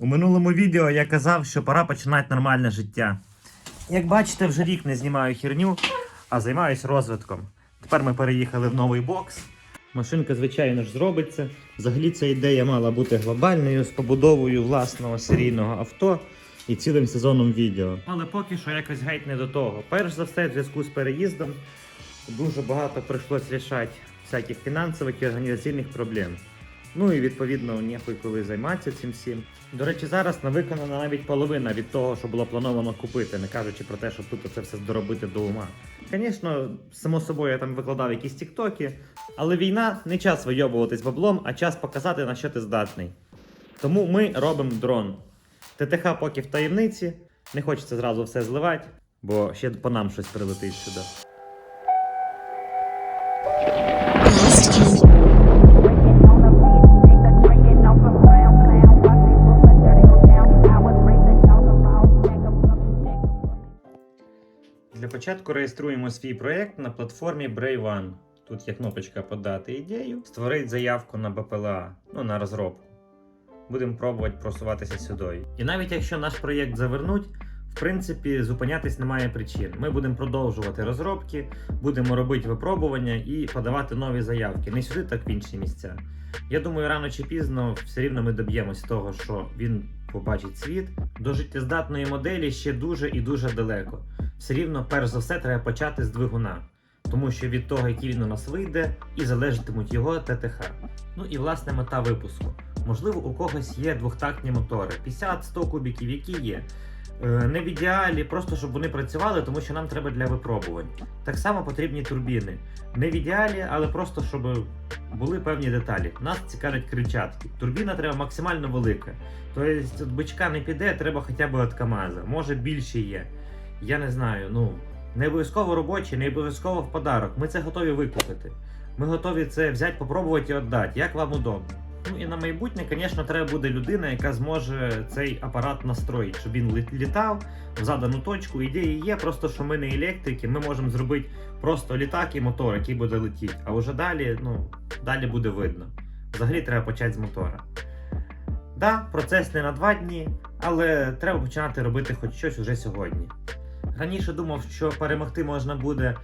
У минулому відео я казав, що пора починати нормальне життя. Як бачите, вже рік не знімаю херню, а займаюся розвитком. Тепер ми переїхали в новий бокс. Машинка, звичайно ж, зробиться. Взагалі ця ідея мала бути глобальною з побудовою власного серійного авто і цілим сезоном відео. Але поки що якось геть не до того. Перш за все, в зв'язку з переїздом дуже багато прийшлось рішати всяких фінансових і організаційних проблем. Ну і відповідно ніякої коли займатися цим всім. До речі, зараз не виконана навіть половина від того, що було плановано купити, не кажучи про те, що тут це все доробити до ума. Звісно, само собою я там викладав якісь тіктоки, але війна не час вийобуватись баблом, а час показати на що ти здатний. Тому ми робимо дрон. ТТХ поки в таємниці, не хочеться зразу все зливати, бо ще по нам щось прилетить сюди. Для початку реєструємо свій проєкт на платформі Brave One. Тут є кнопочка Подати ідею, створити заявку на БПЛА, ну на розробку. Будемо пробувати просуватися сюди. І навіть якщо наш проєкт завернуть, в принципі, зупинятись немає причин. Ми будемо продовжувати розробки, будемо робити випробування і подавати нові заявки. Не сюди, так в інші місця. Я думаю, рано чи пізно все рівно ми доб'ємось того, що він побачить світ. До життєздатної моделі ще дуже і дуже далеко. Все рівно, перш за все, треба почати з двигуна. Тому що від того, який він у нас вийде, і залежатимуть його ТТХ. Ну і власне мета випуску. Можливо, у когось є двохтактні мотори, 50-100 кубіків, які є. Е, Не в ідеалі, просто щоб вони працювали, тому що нам треба для випробувань. Так само потрібні турбіни. Не в ідеалі, але просто щоб були певні деталі. Нас цікавлять крильчатки. Турбіна треба максимально велика. Тобто бичка не піде, треба хоча б від КАМАЗа. Може більше є. Я не знаю, ну не обов'язково робочі, не обов'язково в подарок. Ми це готові викупити. Ми готові це взяти, попробувати і віддати, як вам удобно. Ну і на майбутнє, звісно, треба буде людина, яка зможе цей апарат настроїти, щоб він літав в задану точку. Ідеї є, просто що ми не електрики, ми можемо зробити просто літак і мотор, який буде летіти. А вже далі, ну, далі буде видно. Взагалі треба почати з мотора. Да, процес не на два дні, але треба починати робити хоч щось уже сьогодні. Раніше думав, що перемогти можна буде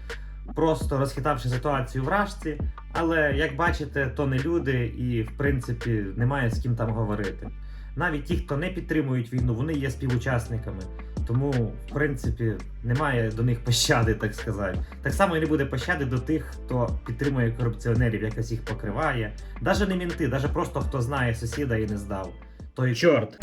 просто розхитавши ситуацію в рашці, але як бачите, то не люди, і в принципі немає з ким там говорити. Навіть ті, хто не підтримують війну, вони є співучасниками. Тому, в принципі, немає до них пощади, так сказати. Так само і не буде пощади до тих, хто підтримує корупціонерів, якось їх покриває. Даже не мінти, даже просто хто знає сусіда і не здав. Той чорт.